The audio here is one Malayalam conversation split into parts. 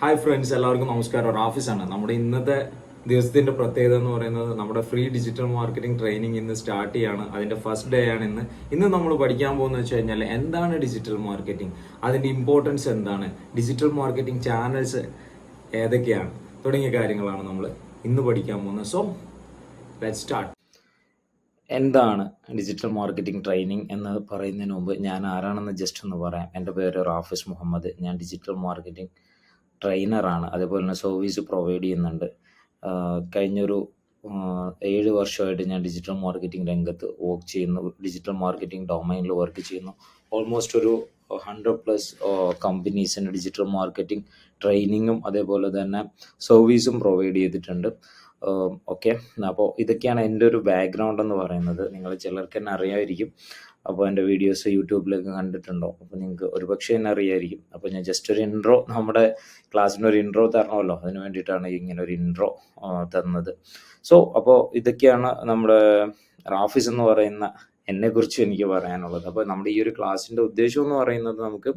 ഹായ് ഫ്രണ്ട്സ് എല്ലാവർക്കും നമസ്കാരം. റാഫിസാണ് നമ്മുടെ ഇന്നത്തെ ദിവസത്തിന്റെ പ്രത്യേകത എന്ന് പറയുന്നത് നമ്മുടെ ഫ്രീ ഡിജിറ്റൽ മാർക്കറ്റിംഗ് ട്രെയിനിങ് ഇന്ന് സ്റ്റാർട്ട് ചെയ്യാണ്. അതിന്റെ ഫസ്റ്റ് ഡേ ആണ് ഇന്ന്. ഇന്ന് നമ്മൾ പഠിക്കാൻ പോകുന്നത് വെച്ച് കഴിഞ്ഞാൽ എന്താണ് ഡിജിറ്റൽ മാർക്കറ്റിംഗ് അതിന്റെ ഇമ്പോർട്ടൻസ് എന്താണ്? ഡിജിറ്റൽ മാർക്കറ്റിംഗ് ചാനൽസ് ഏതൊക്കെയാണ്? തുടങ്ങിയ കാര്യങ്ങളാണ് നമ്മൾ ഇന്ന് പഠിക്കാൻ പോകുന്നത്. സോ ലെറ്റ് സ്റ്റാർട്ട് എന്താണ് ഡിജിറ്റൽ മാർക്കറ്റിംഗ് ട്രെയിനിങ് എന്ന് പറയുന്നതിന് മുമ്പ് ഞാൻ ആരാണെന്ന് ജസ്റ്റ് ഒന്ന് പറയാം. എന്റെ പേര് റാഫിസ് മുഹമ്മദ്. ഞാൻ ഡിജിറ്റൽ മാർക്കറ്റിംഗ് ട്രെയിനറാണ് അതേപോലെ തന്നെ സർവീസ് പ്രൊവൈഡ് ചെയ്യുന്നുണ്ട്. കഴിഞ്ഞൊരു ഏഴ് വർഷമായിട്ട് ഞാൻ ഡിജിറ്റൽ മാർക്കറ്റിംഗ് രംഗത്ത് വർക്ക് ചെയ്യുന്നു. ഡിജിറ്റൽ മാർക്കറ്റിംഗ് ഡൊമൈനിൽ വർക്ക് ചെയ്യുന്നു. ഓൾമോസ്റ്റ് ഒരു ഹൺഡ്രഡ് പ്ലസ് കമ്പനീസിന് ഡിജിറ്റൽ മാർക്കറ്റിംഗ് ട്രെയിനിങ്ങും അതേപോലെ തന്നെ സർവീസും പ്രൊവൈഡ് ചെയ്തിട്ടുണ്ട്. ഓക്കെ അപ്പോൾ ഇതൊക്കെയാണ് എന്റെ ഒരു ബാക്ക്ഗ്രൗണ്ട് എന്ന് പറയുന്നത്. നിങ്ങൾ ചിലർക്ക് തന്നെ അറിയാമായിരിക്കും അപ്പോൾ എന്റെ വീഡിയോസ് യൂട്യൂബിലൊക്കെ കണ്ടിട്ടുണ്ടോ? അപ്പോൾ നിങ്ങൾക്ക് ഒരുപക്ഷെ എന്നെ അറിയായിരിക്കും. അപ്പോൾ ഞാൻ ജസ്റ്റ് ഒരു ഇൻട്രോ നമ്മുടെ ക്ലാസ്സിന് ഒരു ഇൻട്രോ തരണമല്ലോ. അതിന് വേണ്ടിയിട്ടാണ് ഇങ്ങനെ ഒരു ഇൻട്രോ തന്നത്. സോ അപ്പോൾ ഇതൊക്കെയാണ് നമ്മുടെ റാഫിസ് എന്ന് പറയുന്ന എന്നെക്കുറിച്ച് എനിക്ക് പറയാനുള്ളത്. അപ്പോൾ നമ്മുടെ ഈ ഒരു ക്ലാസ്സിന്റെ ഉദ്ദേശം എന്ന് പറയുന്നത് നമുക്ക്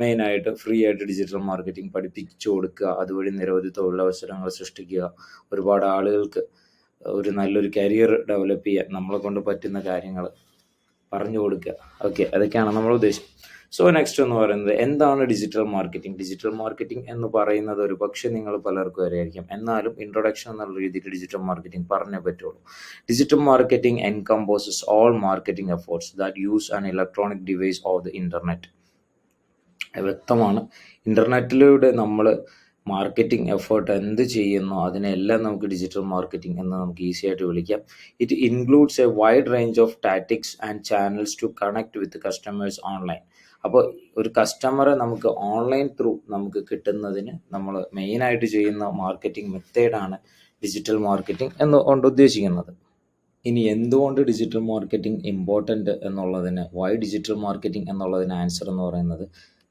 മെയിനായിട്ട് ഫ്രീ ആയിട്ട് ഡിജിറ്റൽ മാർക്കറ്റിംഗ് പഠിപ്പിച്ചു കൊടുക്കുക അതുവഴി നിരവധി തൊഴിലവസരങ്ങൾ സൃഷ്ടിക്കുക ഒരുപാട് ആളുകൾക്ക് ഒരു നല്ലൊരു കരിയർ ഡെവലപ്പ് ചെയ്യാൻ നമ്മളെ കൊണ്ട് പറ്റുന്ന കാര്യങ്ങൾ പറഞ്ഞു കൊടുക്കുക. ഓക്കെ അതൊക്കെയാണ് നമ്മുടെ ഉദ്ദേശം സോ നെക്സ്റ്റ് എന്ന് പറയുന്നത് എന്താണ് ഡിജിറ്റൽ മാർക്കറ്റിംഗ് ഡിജിറ്റൽ മാർക്കറ്റിംഗ് എന്ന് പറയുന്നത് ഒരു പക്ഷേ നിങ്ങൾ പലർക്കും അറിയായിരിക്കും. എന്നാലും ഇൻട്രൊഡക്ഷൻ എന്നുള്ള രീതിയിൽ ഡിജിറ്റൽ മാർക്കറ്റിംഗ് പറഞ്ഞേ പറ്റുള്ളൂ. Digital marketing encompasses all marketing efforts that use an electronic device of the internet വ്യക്തമാണ്. ഇന്റർനെറ്റിലൂടെ നമ്മൾ മാർക്കറ്റിംഗ് എഫേർട്ട് എന്ത് ചെയ്യുന്നു അതിനെല്ലാം നമുക്ക് ഡിജിറ്റൽ മാർക്കറ്റിംഗ് എന്ന് നമുക്ക് ഈസി ആയിട്ട് വിളിക്കാം. It includes a wide range of tactics and channels to connect with customers online അപ്പോൾ ഒരു കസ്റ്റമറെ നമുക്ക് ഓൺലൈൻ ത്രൂ നമുക്ക് കിട്ടുന്നതിന് നമ്മൾ മെയിനായിട്ട് ചെയ്യുന്ന മാർക്കറ്റിംഗ് മെത്തേഡാണ് ഡിജിറ്റൽ മാർക്കറ്റിംഗ് എന്ന് കൊണ്ട് ഉദ്ദേശിക്കുന്നത്. ഇനി എന്തുകൊണ്ട് ഡിജിറ്റൽ മാർക്കറ്റിംഗ് ഇമ്പോർട്ടന്റ് എന്നുള്ളതിന് വൈ ഡിജിറ്റൽ മാർക്കറ്റിംഗ് എന്നുള്ളതിന് ആൻസർ എന്ന് പറയുന്നത്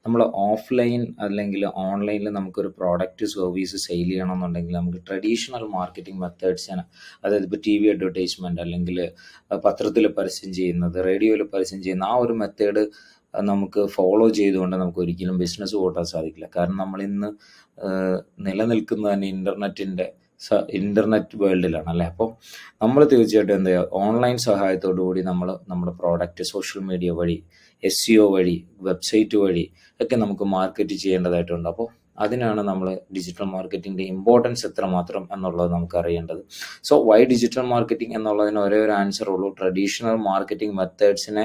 നമ്മൾ ഓഫ്ലൈൻ അല്ലെങ്കിൽ ഓൺലൈനിൽ നമുക്കൊരു പ്രോഡക്റ്റ് സർവീസ് സെയിൽ ചെയ്യണമെന്നുണ്ടെങ്കിൽ നമുക്ക് ട്രഡീഷണൽ മാർക്കറ്റിംഗ് മെത്തേഡ്സിന് അതായത് ഇപ്പോൾ ടി വി അഡ്വർടൈസ്മെന്റ് അല്ലെങ്കിൽ പത്രത്തിൽ പരസ്യം ചെയ്യുന്നത് റേഡിയോയിൽ പരസ്യം ചെയ്യുന്ന ആ ഒരു മെത്തേഡ് നമുക്ക് ഫോളോ ചെയ്തുകൊണ്ട് നമുക്ക് ഒരിക്കലും ബിസിനസ് കൂട്ടാൻ സാധിക്കില്ല. കാരണം നമ്മൾ ഇന്ന് നിലനിൽക്കുന്നത് തന്നെ ഇന്റർനെറ്റിന്റെ ഇന്റർനെറ്റ് വേൾഡിലാണ് അല്ലേ? അപ്പോൾ നമ്മൾ തീർച്ചയായിട്ടും എന്താ ചെയ്യുക ഓൺലൈൻ സഹായത്തോടു കൂടി നമ്മൾ നമ്മുടെ പ്രോഡക്റ്റ് സോഷ്യൽ മീഡിയ വഴി എസ് സി ഒ വഴി വെബ്സൈറ്റ് വഴി ഒക്കെ നമുക്ക് മാർക്കറ്റ് ചെയ്യേണ്ടതായിട്ടുണ്ട്. അപ്പോൾ അതിനാണ് നമ്മൾ ഡിജിറ്റൽ മാർക്കറ്റിന്റെ ഇമ്പോർട്ടൻസ് എത്രമാത്രം എന്നുള്ളത് നമുക്ക് അറിയേണ്ടത്. സോ വൈ ഡിജിറ്റൽ മാർക്കറ്റിംഗ് എന്നുള്ളതിന് ഒരേ ഒരു ആൻസർ ഉള്ളൂ. ട്രഡീഷണൽ മാർക്കറ്റിംഗ് മെത്തേഡ്സിനെ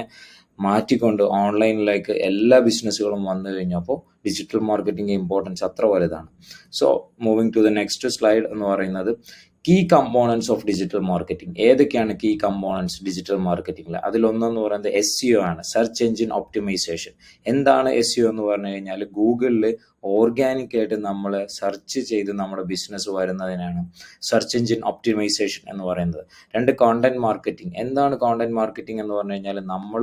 മാറ്റിക്കൊണ്ട് ഓൺലൈനിലേക്ക് എല്ലാ ബിസിനസ്സുകളും വന്നു കഴിഞ്ഞപ്പോൾ ഡിജിറ്റൽ മാർക്കറ്റിംഗ് ഇമ്പോർട്ടൻസ് അത്ര വലുതാണ്. So moving to the next slide എന്ന് പറയുന്നത് key components of digital marketing ഏതൊക്കെയാണ് കീ കമ്പോണൻസ് ഡിജിറ്റൽ മാർക്കറ്റിംഗിൽ അതിലൊന്നെന്ന് പറയുന്നത് എസ് സി ഒ ആണ്. സെർച്ച് എഞ്ചിൻ ഒപ്റ്റിമൈസേഷൻ എന്താണ് എസ് സി ഒ എന്ന് പറഞ്ഞു കഴിഞ്ഞാൽ ഗൂഗിളിൽ ഓർഗാനിക് ആയിട്ട് നമ്മൾ സെർച്ച് ചെയ്ത് നമ്മുടെ ബിസിനസ് വരുന്നതിനാണ് സെർച്ച് എഞ്ചിൻ ഒപ്റ്റിമൈസേഷൻ എന്ന് പറയുന്നത്. രണ്ട് കോണ്ടന്റ് മാർക്കറ്റിംഗ് എന്താണ് കോണ്ടന്റ് മാർക്കറ്റിംഗ് എന്ന് പറഞ്ഞു കഴിഞ്ഞാൽ നമ്മൾ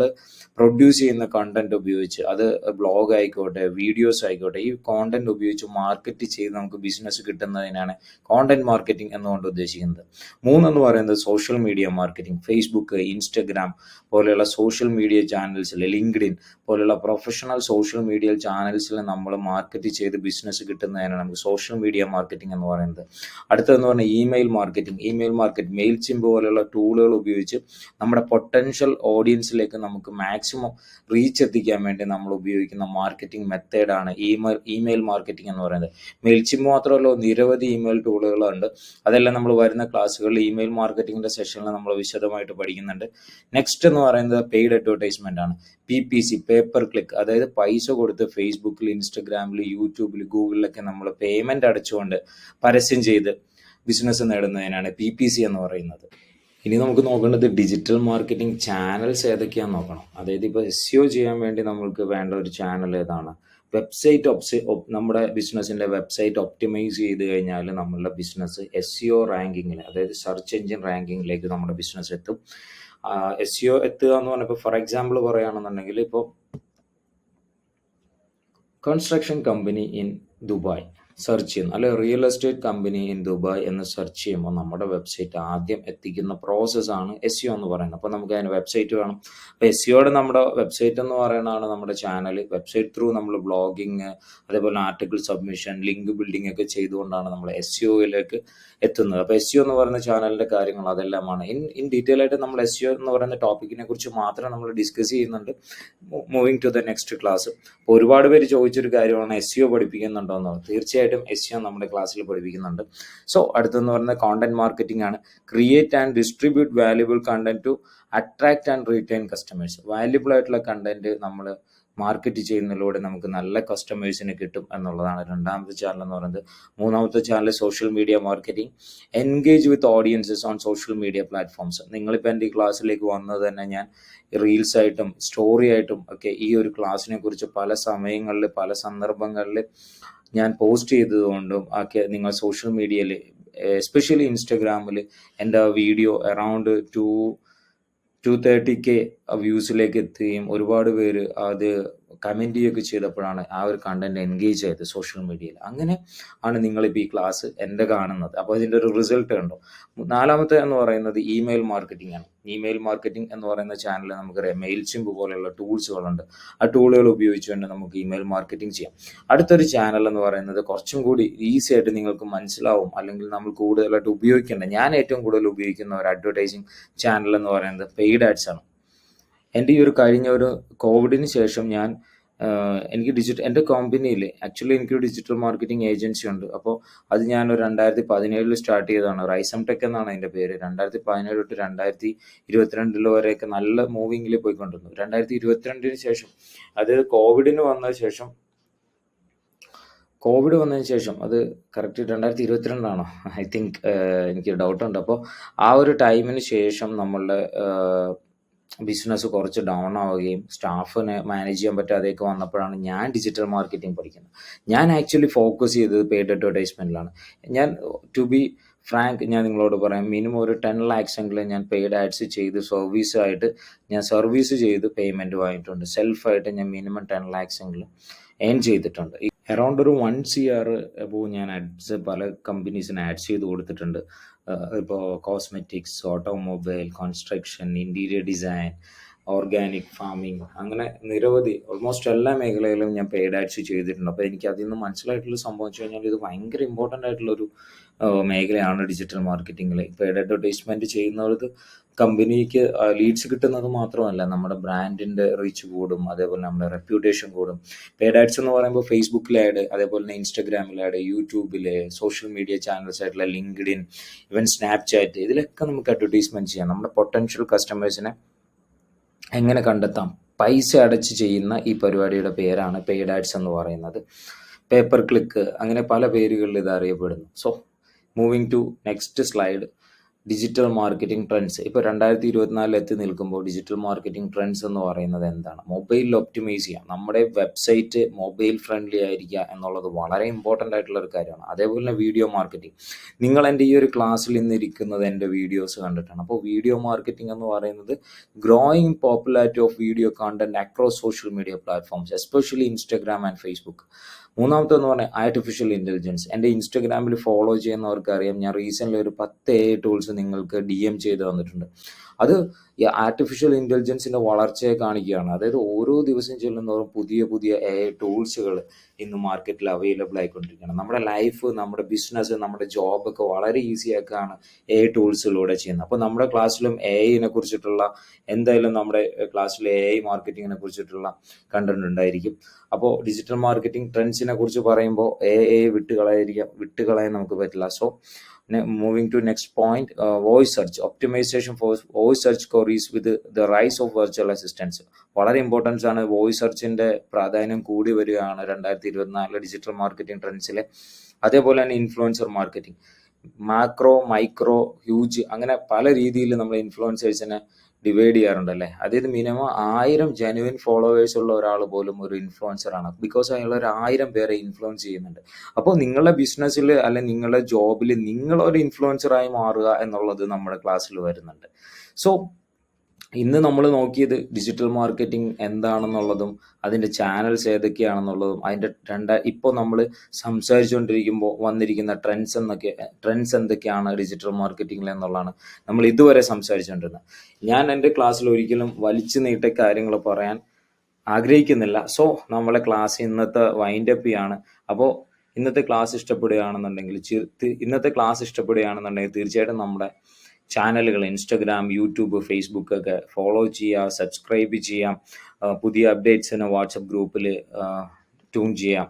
പ്രൊഡ്യൂസ് ചെയ്യുന്ന കണ്ടന്റ് ഉപയോഗിച്ച് അത് ബ്ലോഗ് ആയിക്കോട്ടെ വീഡിയോസ് ആയിക്കോട്ടെ ഈ കോണ്ടന്റ് ഉപയോഗിച്ച് മാർക്കറ്റ് ചെയ്ത് നമുക്ക് ബിസിനസ് കിട്ടുന്നതിനാണ് കോണ്ടന്റ് മാർക്കറ്റിംഗ് എന്നുകൊണ്ട് ഉദ്ദേശിക്കുന്നത്. മൂന്നെന്ന് പറയുന്നത് social media marketing Facebook Instagram പോലെയുള്ള സോഷ്യൽ മീഡിയ ചാനൽസിൽ ലിങ്ക്ഡിൻ പോലെയുള്ള പ്രൊഫഷണൽ സോഷ്യൽ മീഡിയ ചാനൽസിൽ നമ്മൾ മാർക്കറ്റ് ചെയ്ത് ബിസിനസ് കിട്ടുന്നതിനാണ് നമുക്ക് സോഷ്യൽ മീഡിയ മാർക്കറ്റിംഗ് എന്ന് പറയുന്നത്. അടുത്തതെന്ന് പറഞ്ഞാൽ email marketing email market Mailchimp പോലെയുള്ള ടൂളുകൾ ഉപയോഗിച്ച് നമ്മുടെ പൊട്ടൻഷ്യൽ ഓഡിയൻസിലേക്ക് നമുക്ക് മാക്സിമം റീച്ച് എത്തിക്കാൻ വേണ്ടി നമ്മൾ ഉപയോഗിക്കുന്ന മാർക്കറ്റിംഗ് മെത്തേഡാണ് ഇമെയിൽ ഇമെയിൽ മാർക്കറ്റിംഗ് എന്ന് പറയുന്നത്. മെയിൽ ചിമ്പ് മാത്രമല്ല നിരവധി ഇമെയിൽ ടൂളുകളുണ്ട് അതെല്ലാം നമ്മൾ വരുന്ന ക്ലാസ്സുകളിൽ ഇമെയിൽ മാർക്കറ്റിംഗിന്റെ സെഷനിൽ നമ്മൾ വിശദമായിട്ട് പഠിക്കുന്നുണ്ട്. നെക്സ്റ്റ് എന്ന് പറയുന്നത് പെയ്ഡ് അഡ്വർടൈസ്മെന്റ് ആണ്. P P C pay per click അതായത് പൈസ കൊടുത്ത് ഫേസ്ബുക്കിൽ ഇൻസ്റ്റഗ്രാമിൽ യൂട്യൂബിൽ ഗൂഗിളിലൊക്കെ നമ്മൾ പേയ്മെന്റ് അടച്ചുകൊണ്ട് പരസ്യം ചെയ്ത് ബിസിനസ് നേടുന്നതിനാണ് പി പി സി എന്ന് പറയുന്നത്. ഇനി നമുക്ക് നോക്കേണ്ടത് ഡിജിറ്റൽ മാർക്കറ്റിംഗ് ചാനൽസ് ഏതൊക്കെയാണെന്ന് നോക്കണം. അതായത് ഇപ്പോൾ എസ് സിഒ ചെയ്യാൻ വേണ്ടി നമ്മൾക്ക് വേണ്ട ഒരു ചാനൽ ഏതാണ്? വെബ്സൈറ്റ് നമ്മുടെ ബിസിനസ്സിന്റെ വെബ്സൈറ്റ് ഒപ്റ്റിമൈസ് ചെയ്ത് കഴിഞ്ഞാൽ നമ്മളുടെ ബിസിനസ് എസ് സി ഒ റാങ്കിങ്ങിൽ അതായത് സെർച്ച് എഞ്ചിൻ റാങ്കിങ്ങിലേക്ക് നമ്മുടെ ബിസിനസ് എത്തും. എസ് സി ഒ എത്തുക എന്ന് പറഞ്ഞപ്പോൾ ഫോർ എക്സാമ്പിൾ പറയുകയാണെന്നുണ്ടെങ്കിൽ ഇപ്പോൾ construction company in Dubai search ചെയ്യുന്നു. അല്ലെ real estate company in Dubai എന്ന് സെർച്ച് ചെയ്യുമ്പോൾ നമ്മുടെ വെബ്സൈറ്റ് ആദ്യം എത്തിക്കുന്ന പ്രോസസ്സാണ് എസ് സിഒ എന്ന് പറയുന്നത്. അപ്പോൾ നമുക്ക് അതിന് വെബ്സൈറ്റ് വേണം. അപ്പോൾ എസ് സിഒയുടെ നമ്മുടെ വെബ്സൈറ്റ് എന്ന് പറയുന്നതാണ് നമ്മുടെ ചാനൽ വെബ്സൈറ്റ് ത്രൂ നമ്മൾ ബ്ലോഗിങ് അതേപോലെ ആർട്ടിക്കിൾ സബ്മിഷൻ ലിങ്ക് ബിൽഡിംഗ് ഒക്കെ ചെയ്തുകൊണ്ടാണ് നമ്മൾ എസ് സിഒയിലേക്ക് എത്തുന്നത്. അപ്പോൾ എസ് സിഒ എന്ന് പറയുന്ന ചാനലിന്റെ കാര്യങ്ങൾ അതെല്ലാമാണ്. ഇൻ ഇൻ ഡീറ്റെയിൽ ആയിട്ട് നമ്മൾ എസ് എന്ന് പറയുന്ന ടോപ്പിക്കിനെ കുറിച്ച് മാത്രം നമ്മൾ ഡിസ്കസ് ചെയ്യുന്നുണ്ട്. Moving to the next class അപ്പോൾ ഒരുപാട് പേര് ചോദിച്ചൊരു കാര്യമാണ് എസ് പഠിപ്പിക്കുന്നുണ്ടോ എന്ന്. തീർച്ചയായിട്ടും എസ് സിഒ നമ്മുടെ ക്ലാസ്സിൽ പഠിപ്പിക്കുന്നുണ്ട്. സോ അടുത്തെന്ന് പറയുന്നത് കോണ്ടന്റ് മാർക്കറ്റിംഗ് ആണ്. Create and distribute valuable content to attract and retain customers valuable ആയിട്ടുള്ള കണ്ടന്റ് നമ്മൾ മാർക്കറ്റ് ചെയ്യുന്നതിലൂടെ നമുക്ക് നല്ല കസ്റ്റമേഴ്സിന് കിട്ടും എന്നുള്ളതാണ് രണ്ടാമത്തെ ചാനൽ എന്ന് പറയുന്നത്. മൂന്നാമത്തെ channel social media marketing engage with audiences on social media platforms നിങ്ങളിപ്പോൾ എന്റെ ഈ ക്ലാസ്സിലേക്ക് വന്നത് തന്നെ ഞാൻ റീൽസ് ആയിട്ടും സ്റ്റോറി ആയിട്ടും ഒക്കെ ഈ ഒരു ക്ലാസ്സിനെ കുറിച്ച് പല സമയങ്ങളിൽ പല സന്ദർഭങ്ങളിൽ ഞാൻ പോസ്റ്റ് ചെയ്തതുകൊണ്ടും ഒക്കെ നിങ്ങൾ സോഷ്യൽ മീഡിയയിൽ എസ്പെഷ്യലി ഇൻസ്റ്റഗ്രാമിൽ എന്റെ video around two two thirty K വ്യൂസിലേക്ക് എത്തുകയും ഒരുപാട് പേര് അത് കമന്റ് ചെയ്യുകയൊക്കെ ചെയ്തപ്പോഴാണ് ആ ഒരു കണ്ടന്റ് എൻഗേജ് ആയത് സോഷ്യൽ മീഡിയയിൽ അങ്ങനെ ആണ് നിങ്ങളിപ്പോൾ ഈ ക്ലാസ് എന്റെ കാണുന്നത്. അപ്പോൾ ഇതിന്റെ ഒരു റിസൾട്ട് ഉണ്ടോ നാലാമത്തെ എന്ന് പറയുന്നത് ഇമെയിൽ മാർക്കറ്റിംഗ് ആണ്. ഇമെയിൽ മാർക്കറ്റിംഗ് എന്ന് പറയുന്ന ചാനൽ നമുക്കറിയാം മെയിൽ ചിമ്പ് പോലെയുള്ള ടൂൾസുകളുണ്ട് ആ ടൂളുകൾ ഉപയോഗിച്ചുകൊണ്ട് നമുക്ക് ഇമെയിൽ മാർക്കറ്റിംഗ് ചെയ്യാം. അടുത്തൊരു ചാനൽ എന്ന് പറയുന്നത് കുറച്ചും കൂടി ഈസി ആയിട്ട് നിങ്ങൾക്ക് മനസ്സിലാവും. അല്ലെങ്കിൽ നമ്മൾ കൂടുതലായിട്ട് ഉപയോഗിക്കേണ്ട ഞാൻ ഏറ്റവും കൂടുതൽ ഉപയോഗിക്കുന്ന ഒരു അഡ്വർടൈസിങ് ചാനൽ എന്ന് പറയുന്നത് പെയ്ഡ് ആഡ്സ് ആണ്. എന്റെ ഈ ഒരു കഴിഞ്ഞ ഒരു കോവിഡിന് ശേഷം ഞാൻ എനിക്ക് ഡിജിറ്റൽ എന്റെ കമ്പനിയിൽ ആക്ച്വലി എനിക്കൊരു ഡിജിറ്റൽ മാർക്കറ്റിംഗ് ഏജൻസി ഉണ്ട്. അപ്പോൾ അത് ഞാൻ ഒരു രണ്ടായിരത്തി പതിനേഴിൽ സ്റ്റാർട്ട് ചെയ്തതാണ്. റൈസം ടെക് എന്നാണ് അതിന്റെ പേര്. രണ്ടായിരത്തി പതിനേഴ് തൊട്ട് രണ്ടായിരത്തി ഇരുപത്തിരണ്ടിൽ വരെയൊക്കെ നല്ല മൂവിങ്ങിൽ പോയിക്കൊണ്ടിരുന്നു. രണ്ടായിരത്തി ഇരുപത്തിരണ്ടിന് ശേഷം അതായത് കോവിഡിന് വന്ന ശേഷം കോവിഡ് വന്നതിന് ശേഷം അത് കറക്റ്റ് രണ്ടായിരത്തി ഇരുപത്തിരണ്ടാണോ ഐ തിങ്ക് എനിക്ക് ഡൗട്ടുണ്ട് അപ്പോൾ ആ ഒരു ടൈമിന് ശേഷം നമ്മളുടെ ബിസിനസ് കുറച്ച് ഡൗൺ ആവുകയും സ്റ്റാഫിനെ മാനേജ് ചെയ്യാൻ പറ്റാതെയൊക്കെ വന്നപ്പോഴാണ് ഞാൻ ഡിജിറ്റൽ മാർക്കറ്റിംഗ് പഠിക്കുന്നത്. ഞാൻ ആക്ച്വലി ഫോക്കസ് ചെയ്തത് പെയ്ഡ് അഡ്വർടൈസ്മെന്റിലാണ് ഞാൻ ടു ബി ഫ്രാങ്ക് ഞാൻ നിങ്ങളോട് പറയാം മിനിമം ഒരു ടെൻ ലാക്സ് എങ്കിലും ഞാൻ പെയ്ഡ് ആഡ്സ് ചെയ്ത് സർവീസായിട്ട് ഞാൻ സർവീസ് ചെയ്ത് പേയ്മെന്റ് വാങ്ങിയിട്ടുണ്ട്. സെൽഫായിട്ട് ഞാൻ മിനിമം ടെൻ ലാക്സ് എങ്കിലും ഏൺ ചെയ്തിട്ടുണ്ട്. അറൗണ്ട് ഒരു വൺ സി ആർ അബോ ഞാൻ ആഡ്സ് പല കമ്പനീസിന് ആഡ് ചെയ്ത് കൊടുത്തിട്ടുണ്ട്. ഇപ്പോൾ cosmetics automobile construction interior design organic farming അങ്ങനെ നിരവധി ഓൾമോസ്റ്റ് എല്ലാ മേഖലയിലും ഞാൻ പെയ്ഡ് ആഡ്സ് ചെയ്തിട്ടുണ്ട്. അപ്പോൾ എനിക്ക് അതിൽ നിന്ന് മനസ്സിലായിട്ടുള്ള സംഭവം വെച്ച് കഴിഞ്ഞാൽ ഇത് ഭയങ്കര ഇമ്പോർട്ടന്റ് ആയിട്ടുള്ളൊരു മേഖലയാണ് ഡിജിറ്റൽ മാർക്കറ്റിംഗിൽ പെയ്ഡ് അഡ്വർടൈസ്മെന്റ് ചെയ്യുന്നവർക്ക് കമ്പനിക്ക് ലീഡ്സ് കിട്ടുന്നത് മാത്രമല്ല നമ്മുടെ ബ്രാൻഡിന്റെ റീച്ച് കൂടും അതേപോലെ നമ്മുടെ റെപ്യൂട്ടേഷൻ കൂടും. പേഡ് ആഡ്സ് എന്ന് പറയുമ്പോൾ ഫേസ്ബുക്കിൽ ആഡ് അതേപോലെ തന്നെ ഇൻസ്റ്റഗ്രാമിൽ ആഡ് യൂട്യൂബിൽ സോഷ്യൽ മീഡിയ ചാനൽസ് ആയിട്ടുള്ള ലിങ്ക്ഡ് ഇൻ ഇവൻ സ്നാപ്ചാറ്റ് ഇതിലൊക്കെ നമുക്ക് അഡ്വർടൈസ്മെന്റ് ചെയ്യാം. നമ്മുടെ പൊട്ടൻഷ്യൽ കസ്റ്റമേഴ്സിനെ എങ്ങനെ കണ്ടെത്താം? പൈസ അടച്ച് ചെയ്യുന്ന ഈ പരിപാടിയുടെ പേരാണ് പെയ്ഡ് ആഡ്സ് എന്ന് പറയുന്നത്. പേപ്പർ ക്ലിക്ക് അങ്ങനെ പല പേരുകളിൽ ഇത് അറിയപ്പെടുന്നു. So moving to next slide digital marketing trends ഇപ്പോൾ രണ്ടായിരത്തി ഇരുപത്തിനാലിൽ എത്തി നിൽക്കുമ്പോൾ ഡിജിറ്റൽ മാർക്കറ്റിംഗ് ട്രെൻഡ്സ് എന്ന് പറയുന്നത് എന്താണ്? മൊബൈലിൽ ഒപ്റ്റിമൈസ് ചെയ്യുക നമ്മുടെ വെബ്സൈറ്റ് മൊബൈൽ ഫ്രണ്ട്ലി ആയിരിക്കുക എന്നുള്ളത് വളരെ ഇമ്പോർട്ടന്റ് ആയിട്ടുള്ള ഒരു കാര്യമാണ്. അതേപോലെ തന്നെ വീഡിയോ മാർക്കറ്റിംഗ് നിങ്ങൾ എന്റെ ഈ ഒരു ക്ലാസ്സിൽ ഇന്ന് ഇരിക്കുന്നത് എന്റെ വീഡിയോസ് കണ്ടിട്ടാണ്. അപ്പോൾ വീഡിയോ മാർക്കറ്റിംഗ് എന്ന് പറയുന്നത് growing popularity of video content across social media platforms especially Instagram and Facebook മൂന്നാമത്തെ എന്ന് പറഞ്ഞാൽ ആർട്ടിഫിഷ്യൽ ഇന്റലിജൻസ് എന്റെ ഇൻസ്റ്റഗ്രാമിൽ ഫോളോ ചെയ്യുന്നവർക്ക് അറിയാം ഞാൻ റീസെന്റ്ലി ഒരു പത്ത് എ ടൂൾസ് നിങ്ങൾക്ക് ഡി എം ചെയ്ത് തന്നിട്ടുണ്ട്. അത് ഈ ആർട്ടിഫിഷ്യൽ ഇന്റലിജൻസിന്റെ വളർച്ചയെ കാണിക്കുകയാണ്. അതായത് ഓരോ ദിവസം ചെല്ലുന്നവരും പുതിയ പുതിയ എ ടൂൾസുകൾ ഇന്ന് മാർക്കറ്റിൽ അവൈലബിൾ ആയിക്കൊണ്ടിരിക്കുകയാണ്. നമ്മുടെ ലൈഫ് നമ്മുടെ ബിസിനസ് നമ്മുടെ ജോബൊക്കെ വളരെ ഈസി ആക്കുകയാണ് എ ടൂൾസിലൂടെ ചെയ്യുന്നത്. അപ്പോൾ നമ്മുടെ ക്ലാസ്സിലും എ ഐനെ കുറിച്ചിട്ടുള്ള എന്തായാലും നമ്മുടെ ക്ലാസ്സിൽ എ ഐ മാർക്കറ്റിങ്ങിനെ കുറിച്ചിട്ടുള്ള കണ്ടന്റ് ഉണ്ടായിരിക്കും. അപ്പോൾ ഡിജിറ്റൽ മാർക്കറ്റിംഗ് ട്രെൻഡ്സിനെ കുറിച്ച് പറയുമ്പോൾ എ ഐ വിട്ടുകളായിരിക്കാം വിട്ടുകളയാൻ നമുക്ക് പറ്റില്ല. So moving to next point voice search optimisation for voice search queries with the rise of virtual assistants. വളരെ ഇമ്പോർട്ടൻസ് ആണ് വോയിസ് സെർച്ചിന്റെ പ്രാധാന്യം കൂടി വരികയാണ് രണ്ടായിരത്തി ഇരുപത്തിനാലിലെ ഡിജിറ്റൽ മാർക്കറ്റിംഗ് ട്രെൻഡ്സിലെ അതേപോലെ തന്നെ influencer marketing macro micro huge അങ്ങനെ പല രീതിയിൽ നമ്മൾ ഇൻഫ്ലുവൻസേഴ്സിനെ ഡിവൈഡ് ചെയ്യാറുണ്ട് അല്ലേ അതായത് മിനിമം ആയിരം ജെനുവിൻ ഫോളോവേഴ്സ് ഉള്ള ഒരാൾ പോലും ഒരു ഇൻഫ്ലുവൻസർ ആണ്. ബിക്കോസ് അയാൾ ഒരു ആയിരം പേരെ ഇൻഫ്ലുവൻസ് ചെയ്യുന്നുണ്ട്. അപ്പോൾ നിങ്ങളുടെ ബിസിനസ്സിൽ അല്ലെങ്കിൽ നിങ്ങളുടെ ജോബിൽ നിങ്ങളൊരു ഇൻഫ്ലുവൻസറായി മാറുക എന്നുള്ളത് നമ്മുടെ ക്ലാസ്സിൽ വരുന്നുണ്ട്. സോ ഇന്ന് നമ്മൾ നോക്കിയത് ഡിജിറ്റൽ മാർക്കറ്റിംഗ് എന്താണെന്നുള്ളതും അതിന്റെ ചാനൽസ് ഏതൊക്കെയാണെന്നുള്ളതും അതിന്റെ രണ്ട ഇപ്പോൾ നമ്മൾ സംസാരിച്ചുകൊണ്ടിരിക്കുമ്പോൾ വന്നിരിക്കുന്ന ട്രെൻഡ്സ് എന്നൊക്കെ ട്രെൻഡ്സ് എന്തൊക്കെയാണ് ഡിജിറ്റൽ മാർക്കറ്റിംഗിൽ എന്നുള്ളതാണ് നമ്മൾ ഇതുവരെ സംസാരിച്ചുകൊണ്ടിരുന്നത്. ഞാൻ എന്റെ ക്ലാസ്സിൽ ഒരിക്കലും വലിച്ചു നീട്ട കാര്യങ്ങൾ പറയാൻ ആഗ്രഹിക്കുന്നില്ല. സോ നമ്മളെ ക്ലാസ് ഇന്നത്തെ വൈൻഡ് അപ്പ് ചെയ്യാണ്. അപ്പോൾ ഇന്നത്തെ ക്ലാസ് ഇഷ്ടപ്പെടുകയാണെന്നുണ്ടെങ്കിൽ ഇന്നത്തെ ക്ലാസ് ഇഷ്ടപ്പെടുകയാണെന്നുണ്ടെങ്കിൽ തീർച്ചയായിട്ടും നമ്മുടെ ചാനലുകൾ ഇൻസ്റ്റഗ്രാം യൂട്യൂബ് ഫേസ്ബുക്ക് ഒക്കെ ഫോളോ ചെയ്യുക സബ്സ്ക്രൈബ് ചെയ്യാം പുതിയ അപ്ഡേറ്റ്സിന് വാട്സപ്പ് ഗ്രൂപ്പിൽ ട്യൂൺ ചെയ്യാം.